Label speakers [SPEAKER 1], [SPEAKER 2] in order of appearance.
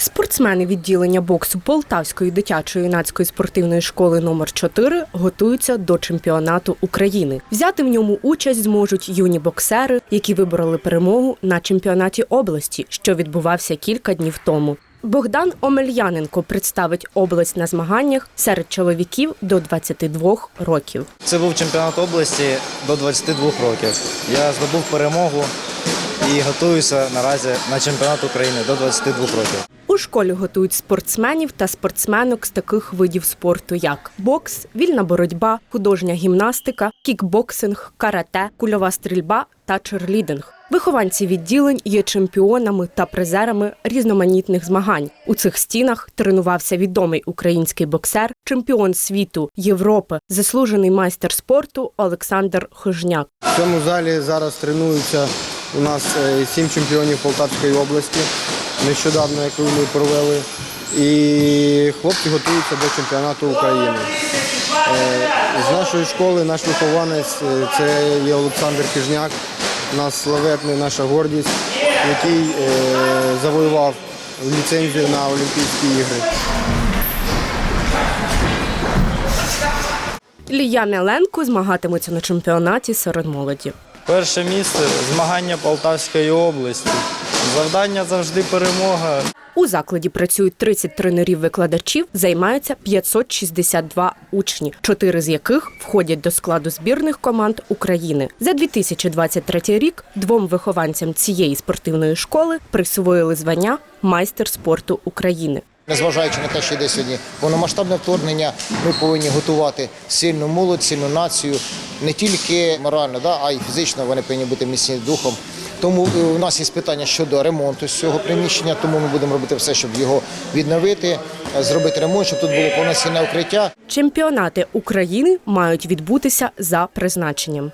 [SPEAKER 1] Спортсмени відділення боксу Полтавської дитячої юнацької спортивної школи номер 4 готуються до чемпіонату України. Взяти в ньому участь зможуть юні боксери, які вибороли перемогу на чемпіонаті області, що відбувався кілька днів тому. Богдан Омельяненко представить область на змаганнях серед чоловіків до 22 років.
[SPEAKER 2] Це був чемпіонат області до 22 років. Я здобув перемогу і готуюся наразі на чемпіонат України до 22 років.
[SPEAKER 1] У школі готують спортсменів та спортсменок з таких видів спорту, як бокс, вільна боротьба, художня гімнастика, кікбоксинг, карате, кульова стрільба та черлідинг. Вихованці відділень є чемпіонами та призерами різноманітних змагань. У цих стінах тренувався відомий український боксер, чемпіон світу, Європи, заслужений майстер спорту Олександр Хижняк.
[SPEAKER 3] В цьому залі зараз тренуються у нас е, сім чемпіонів Полтавської області, нещодавно, яку ми провели. І хлопці готуються до чемпіонату України. Е, З нашої школи наш вихованець е, це є Олександр Кижняк, нас славетний наша гордість, який завоював ліцензію на Олімпійські ігри.
[SPEAKER 1] Лія Мяленко змагатиметься на чемпіонаті серед молоді.
[SPEAKER 2] Перше місце змагання Полтавської області. Завдання завжди перемога.
[SPEAKER 1] У закладі працюють 30 тренерів-викладачів, займаються 562 учні, чотири з яких входять до складу збірних команд України. За 2023 рік двом вихованцям цієї спортивної школи присвоїли звання майстер спорту України.
[SPEAKER 4] Незважаючи на те, що йде сьогодні повномасштабне вторгнення, ми повинні готувати сильну молодь, сильну націю, не тільки морально, да, а й фізично вони повинні бути міцні духом. Тому е, у нас є питання щодо ремонту з цього приміщення, тому ми будемо робити все, щоб його відновити, е, зробити ремонт, щоб тут було повноцінне укриття.
[SPEAKER 1] Чемпіонати України мають відбутися за призначенням.